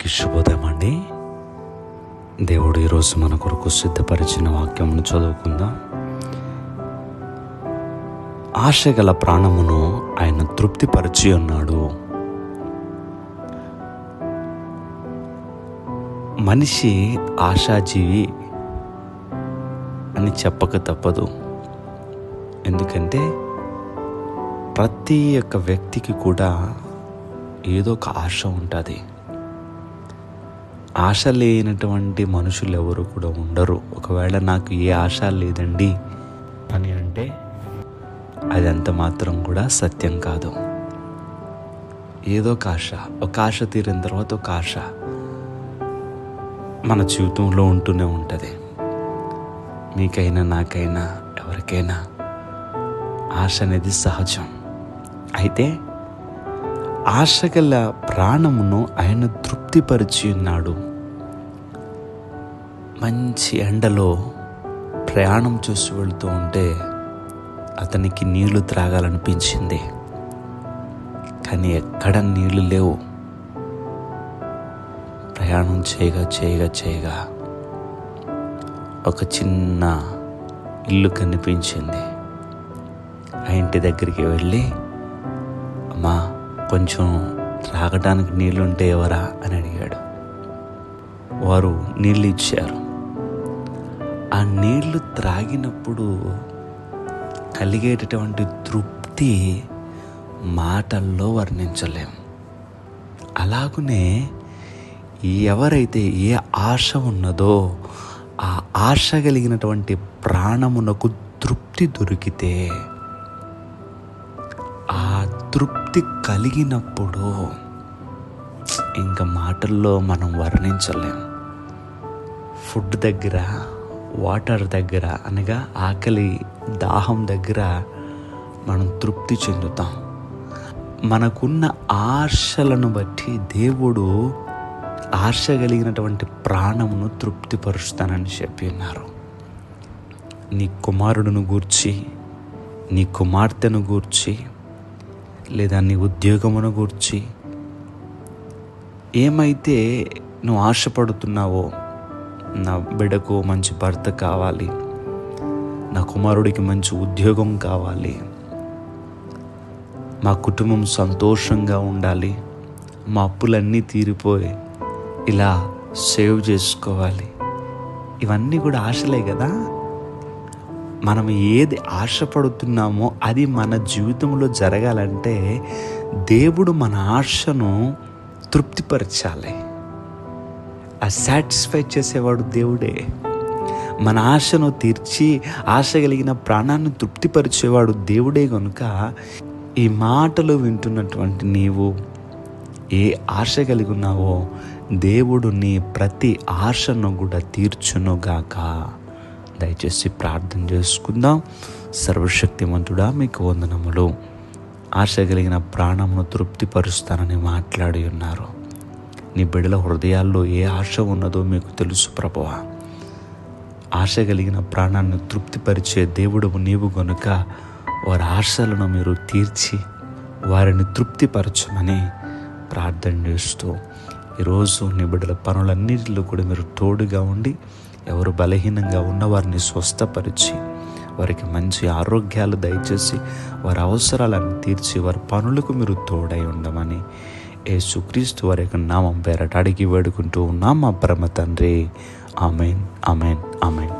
అందరికీ శుభోదయం అండి దేవుడు ఈరోజు మన కొరకు సిద్ధపరిచిన వాక్యమును చదువుకుందాం. ఆశ గల ప్రాణమును ఆయన తృప్తిపరిచి ఉన్నాడు. మనిషి ఆశాజీవి అని చెప్పక తప్పదు. ఎందుకంటే ప్రతి ఒక్క వ్యక్తికి కూడా ఏదో ఒక ఆశ ఉంటుంది. ఆశ లేనటువంటి మనుషులు ఎవరు కూడా ఉండరు. ఒకవేళ నాకు ఏ ఆశ లేదండి అని అంటే అదంత మాత్రం కూడా సత్యం కాదు. ఏదో ఒక ఆశ ఒక ఆశ తీరిన తర్వాత ఒక ఆశ మన జీవితంలో ఉంటూనే ఉంటుంది. మీకైనా నాకైనా ఎవరికైనా ఆశ అనేది సహజం. అయితే ఆశగల ప్రాణమును ఆయన తృప్తిపరిచి ఉన్నాడు మంచి ఎండలో ప్రయాణం చూసి వెళుతూ ఉంటే అతనికి నీళ్ళు త్రాగాలనిపించింది. కానీ ఎక్కడ నీళ్ళు లేవు. ప్రయాణం చేయగా చేయగా చేయగా ఒక చిన్న ఇల్లు కనిపించింది. ఆ ఇంటి దగ్గరికి వెళ్ళి అమ్మా కొంచెం త్రాగడానికి నీళ్ళుంటే ఎవరా అని అడిగాడు. వారు నీళ్ళు ఇచ్చారు ఆ నీళ్ళు త్రాగినప్పుడు కలిగేటటువంటి తృప్తి మాటల్లో వర్ణించలేం. అలాగనే ఎవరైతే ఏ ఆశ ఉన్నదో ఆ ఆశ కలిగినటువంటి ప్రాణమునకు తృప్తి దొరికితే తృప్తి కలిగినప్పుడు ఇంకా మాటల్లో మనం వర్ణించలేం. ఫుడ్ దగ్గర వాటర్ దగ్గర అనగా ఆకలి దాహం దగ్గర మనం తృప్తి చెందుతాం. మనకున్న ఆశలను బట్టి దేవుడు ఆశ కలిగినటువంటి ప్రాణమును తృప్తిపరుస్తానని చెప్పి ఉన్నారు నీ కుమారుడును గూర్చి నీ కుమార్తెను గూర్చి లేదా నీ ఉద్యోగమును గూర్చి ఏమైతే నువ్వు ఆశపడుతున్నావో నా బిడ్డకు మంచి భర్త కావాలి నా కుమారుడికి మంచి ఉద్యోగం కావాలి మా కుటుంబం సంతోషంగా ఉండాలి మా అప్పులన్నీ తీరిపోయి ఇలా సేవ్ చేసుకోవాలి. ఇవన్నీ కూడా ఆశలే కదా? మనం ఏది ఆశపడుతున్నామో అది మన జీవితంలో జరగాలంటే దేవుడు మన ఆశను తృప్తిపరచాలి. ఆ సాటిస్ఫై చేసేవాడు దేవుడే. మన ఆశను తీర్చి ఆశ కలిగిన ప్రాణాన్ని తృప్తిపరిచేవాడు దేవుడే కనుక ఈ మాటలు వింటున్నటువంటి నీవు ఏ ఆశ కలిగి ఉన్నావో దేవుడు నీ ప్రతి ఆశను కూడా తీర్చునుగాక దయచేసి ప్రార్థన చేసుకుందాం. సర్వశక్తిమంతుడా మీకు వందనములు. ఆశ కలిగిన ప్రాణమును తృప్తిపరుస్తానని మాట్లాడి ఉన్నారు. నీ బిడ్డల హృదయాల్లో ఏ ఆశ ఉన్నదో మీకు తెలుసు ప్రభువ. ఆశ కలిగిన ప్రాణాన్ని తృప్తిపరిచే దేవుడు నీవు గనుక వారి ఆశలను మీరు తీర్చి వారిని తృప్తిపరచమని ప్రార్థన చేస్తూ ఈరోజు నీ బిడ్డల పనులన్నిటిలో కూడా మీరు తోడుగా ఉండి ఎవరు బలహీనంగా ఉన్న వారిని స్వస్థపరిచి వారికి మంచి ఆరోగ్యాలు దయచేసి వారి అవసరాలను తీర్చి వారి పనులకు మీరు తోడై ఉండమని యేసుక్రీస్తు వారి యొక్క నామం పేరట అడిగి వేడుకుంటూ ఉన్నాం మా పరమ తండ్రి. Amen amen amen.